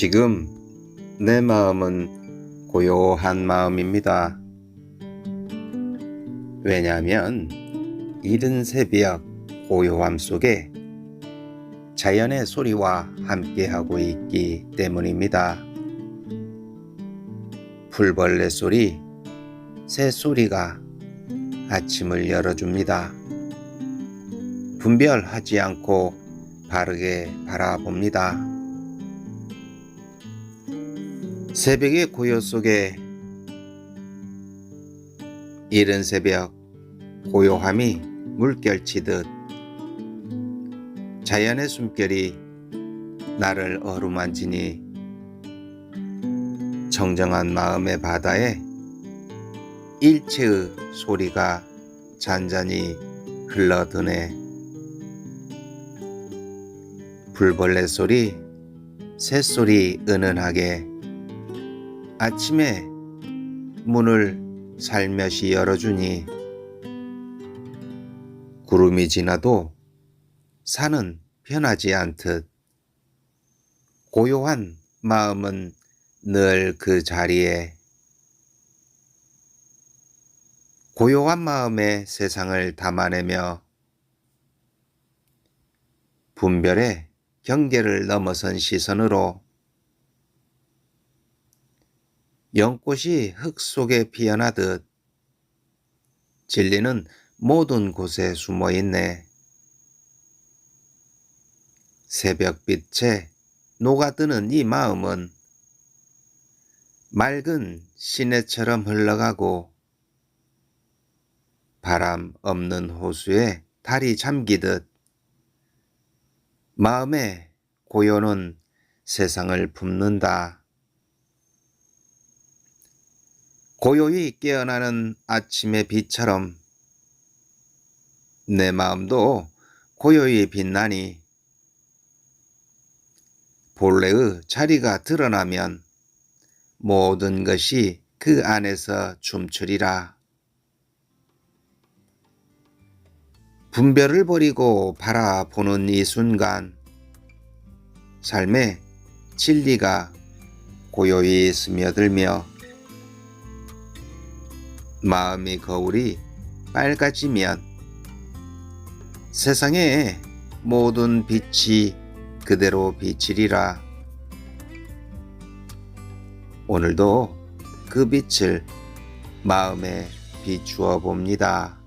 지금 내 마음은 고요한 마음입니다. 왜냐하면 이른 새벽 고요함 속에 자연의 소리와 함께하고 있기 때문입니다. 풀벌레 소리, 새 소리가 아침을 열어줍니다. 분별하지 않고 바르게 바라봅니다. 새벽의 고요 속에 이른 새벽 고요함이 물결치듯 자연의 숨결이 나를 어루만지니 정정한 마음의 바다에 일체의 소리가 잔잔히 흘러드네. 불벌레 소리, 새소리 은은하게 아침에 문을 살며시 열어주니 구름이 지나도 산은 변하지 않듯 고요한 마음은 늘 그 자리에 고요한 마음에 세상을 담아내며 분별의 경계를 넘어선 시선으로 연꽃이 흙 속에 피어나듯 진리는 모든 곳에 숨어 있네. 새벽빛에 녹아드는 이 마음은 맑은 시내처럼 흘러가고 바람 없는 호수에 달이 잠기듯 마음의 고요는 세상을 품는다. 고요히 깨어나는 아침의 빛처럼 내 마음도 고요히 빛나니 본래의 자리가 드러나면 모든 것이 그 안에서 춤추리라. 분별을 버리고 바라보는 이 순간 삶의 진리가 고요히 스며들며 마음의 거울이 빨개지면 세상의 모든 빛이 그대로 비치리라. 오늘도 그 빛을 마음에 비추어 봅니다.